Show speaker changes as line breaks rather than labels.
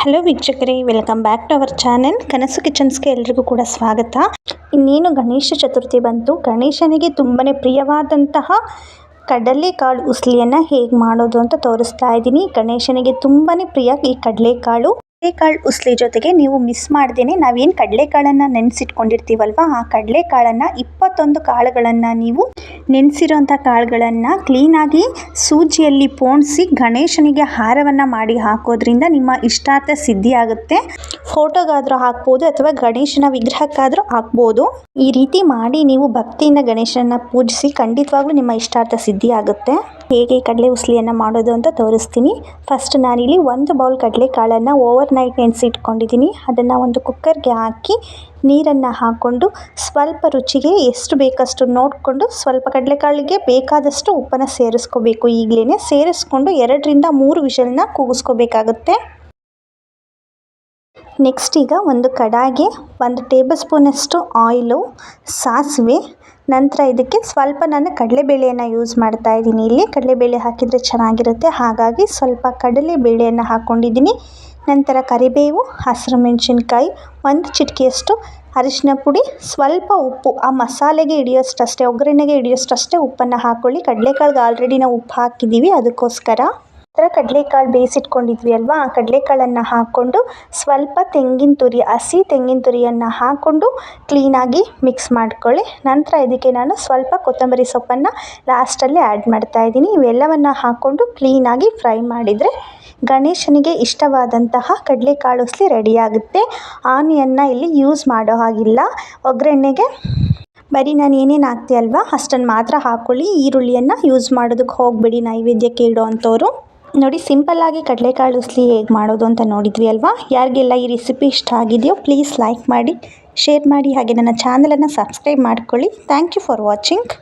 Hello ವೀಕ್ಷಕರೇ, welcome back to our channel. ಕನಸು ಕಿಚನ್ಸ್ಗೆ ಎಲ್ರಿಗೂ ಕೂಡ ಸ್ವಾಗತ. ಇನ್ನೇನು ಗಣೇಶ ಚತುರ್ಥಿ ಬಂತು. ಗಣೇಶನಿಗೆ ತುಂಬಾ ಪ್ರಿಯವಾದಂತಹ ಕಡಲೆಕಾಳು ಉಸ್ಲಿಯನ್ನು ಹೇಗೆ ಮಾಡೋದು ಅಂತ ತೋರಿಸ್ತಾ ಇದ್ದೀನಿ. ಗಣೇಶನಿಗೆ ತುಂಬಾ ಪ್ರಿಯ ಈ ಕಡಲೆಕಾಳು. ಕಡಲೆಕಾಳು ಉಸ್ಲಿ ಜೊತೆಗೆ ನೀವು ಮಿಸ್ ಮಾಡ್ದೇನೆ ನಾವೇನು ಕಡಲೆಕಾಳನ್ನು ನೆನೆಸಿಟ್ಕೊಂಡಿರ್ತೀವಲ್ವ? ಆ ಕಡಲೆಕಾಳನ್ನು ಇಪ್ಪತ್ತೊಂದು ಕಾಳುಗಳನ್ನು ನೀವು ನೆನೆಸಿರೋಂಥ ಕಾಳುಗಳನ್ನು ಕ್ಲೀನಾಗಿ ಸೂಜಿಯಲ್ಲಿ ಪೋಣಿಸಿ ಗಣೇಶನಿಗೆ ಹಾರವನ್ನು ಮಾಡಿ ಹಾಕೋದ್ರಿಂದ ನಿಮ್ಮ ಇಷ್ಟಾರ್ಥ ಸಿದ್ಧಿ ಆಗುತ್ತೆ. ಫೋಟೋಗಾದರೂ ಹಾಕ್ಬೋದು ಅಥವಾ ಗಣೇಶನ ವಿಗ್ರಹಕ್ಕಾದರೂ ಹಾಕ್ಬೋದು. ಈ ರೀತಿ ಮಾಡಿ ನೀವು ಭಕ್ತಿಯಿಂದ ಗಣೇಶನ ಪೂಜಿಸಿ ಖಂಡಿತವಾಗ್ಲೂ ನಿಮ್ಮ ಇಷ್ಟಾರ್ಥ ಸಿದ್ಧಿ ಆಗುತ್ತೆ. ಹೇಗೆ ಕಡಲೆ ಉಸ್ಲಿಯನ್ನು ಮಾಡೋದು ಅಂತ ತೋರಿಸ್ತೀನಿ. ಫಸ್ಟ್ ನಾನಿಲ್ಲಿ ಒಂದು ಬೌಲ್ ಕಡಲೆಕಾಳನ್ನು ಓವರ್ ನೈಟ್ ನೆನೆಸಿಟ್ಕೊಂಡಿದ್ದೀನಿ. ಅದನ್ನು ಒಂದು ಕುಕ್ಕರ್ಗೆ ಹಾಕಿ ನೀರನ್ನು ಹಾಕ್ಕೊಂಡು ಸ್ವಲ್ಪ ರುಚಿಗೆ ಎಷ್ಟು ಬೇಕಷ್ಟು ನೋಡಿಕೊಂಡು ಸ್ವಲ್ಪ ಕಡಲೆಕಾಳಿಗೆ ಬೇಕಾದಷ್ಟು ಉಪ್ಪನ್ನು ಸೇರಿಸ್ಕೋಬೇಕು ಈಗಲೇ ಸೇರಿಸ್ಕೊಂಡು ಎರಡರಿಂದ ಮೂರು ವಿಷಲನ್ನ ಕೂಗಿಸ್ಕೋಬೇಕಾಗುತ್ತೆ. ನೆಕ್ಸ್ಟ್ ಈಗ ಒಂದು ಕಡಾಗೆ ಒಂದು ಟೇಬಲ್ ಸ್ಪೂನಷ್ಟು ಆಯಿಲು ಸಾಸಿವೆ, ನಂತರ ಇದಕ್ಕೆ ಸ್ವಲ್ಪ ನಾನು ಕಡಲೆಬೇಳೆಯನ್ನು ಯೂಸ್ ಮಾಡ್ತಾ ಇದ್ದೀನಿ. ಇಲ್ಲಿ ಕಡಲೆಬೇಳೆ ಹಾಕಿದರೆ ಚೆನ್ನಾಗಿರುತ್ತೆ. ಹಾಗಾಗಿ ಸ್ವಲ್ಪ ಕಡಲೆಬೇಳೆಯನ್ನು ಹಾಕ್ಕೊಂಡಿದ್ದೀನಿ ನಂತರ ಕರಿಬೇವು, ಹಸಿರು ಮೆಣಸಿನ್ಕಾಯಿ, ಒಂದು ಚಿಟಿಕೆಯಷ್ಟು ಅರಿಶಿನ ಪುಡಿ, ಸ್ವಲ್ಪ ಉಪ್ಪು. ಆ ಮಸಾಲೆಗೆ ಹಿಡಿಯೋಷ್ಟಷ್ಟೇ, ಒಗ್ಗರಣೆಗೆ ಹಿಡಿಯೋಷ್ಟಷ್ಟೇ ಉಪ್ಪನ್ನು ಹಾಕ್ಕೊಳ್ಳಿ ಕಡಲೆಕಾಳಿಗೆ ಆಲ್ರೆಡಿ ನಾವು ಉಪ್ಪು ಹಾಕಿದ್ದೀವಿ, ಅದಕ್ಕೋಸ್ಕರ. ಥರ ಕಡಲೆಕಾಳು ಬೇಯಿಸಿಟ್ಕೊಂಡಿದ್ವಿ ಅಲ್ವಾ? ಆ ಕಡಲೆಕಾಳನ್ನು ಹಾಕ್ಕೊಂಡು ಸ್ವಲ್ಪ ತೆಂಗಿನ ತುರಿ, ಹಸಿ ತೆಂಗಿನ ತುರಿಯನ್ನು ಹಾಕ್ಕೊಂಡು ಕ್ಲೀನಾಗಿ ಮಿಕ್ಸ್ ಮಾಡ್ಕೊಳ್ಳಿ. ನಂತರ ಇದಕ್ಕೆ ನಾನು ಸ್ವಲ್ಪ ಕೊತ್ತಂಬರಿ ಸೊಪ್ಪನ್ನು ಲಾಸ್ಟಲ್ಲಿ ಆ್ಯಡ್ ಮಾಡ್ತಾ ಇದ್ದೀನಿ. ಇವೆಲ್ಲವನ್ನು ಹಾಕ್ಕೊಂಡು ಕ್ಲೀನಾಗಿ ಫ್ರೈ ಮಾಡಿದರೆ ಗಣೇಶನಿಗೆ ಇಷ್ಟವಾದಂತಹ ಕಡಲೆಕಾಳು ಉಸ್ಲಿ ರೆಡಿಯಾಗುತ್ತೆ ಆನಿಯನ್ನ ಇಲ್ಲಿ ಯೂಸ್ ಮಾಡೋ ಹಾಗಿಲ್ಲ. ಒಗ್ಗರಣೆಗೆ ಬರೀ ನಾನು ಏನೇನು ಹಾಕ್ತೆ ಅಲ್ವಾ? ಅಷ್ಟನ್ನು ಮಾತ್ರ ಹಾಕ್ಕೊಳ್ಳಿ. ಈರುಳ್ಳಿಯನ್ನು ಯೂಸ್ ಮಾಡೋದಕ್ಕೆ ಹೋಗಬೇಡಿ ನೈವೇದ್ಯಕ್ಕೆ ಇಡೋ ಅಂಥವ್ರು. ನೋಡಿ ಸಿಂಪಲ್ಲಾಗಿ ಕಡಲೆಕಾಳು ಉಸ್ಲಿ ಹೇಗೆ ಮಾಡೋದು ಅಂತ ನೋಡಿದ್ವಿ ಅಲ್ವಾ? ಯಾರಿಗೆಲ್ಲ ಈ ರೆಸಿಪಿ ಇಷ್ಟ ಆಗಿದೆಯೋ, ಪ್ಲೀಸ್ ಲೈಕ್ ಮಾಡಿ, ಶೇರ್ ಮಾಡಿ, ಹಾಗೆ ನನ್ನ ಚಾನಲನ್ನು ಸಬ್ಸ್ಕ್ರೈಬ್ ಮಾಡ್ಕೊಳ್ಳಿ. Thank you for watching.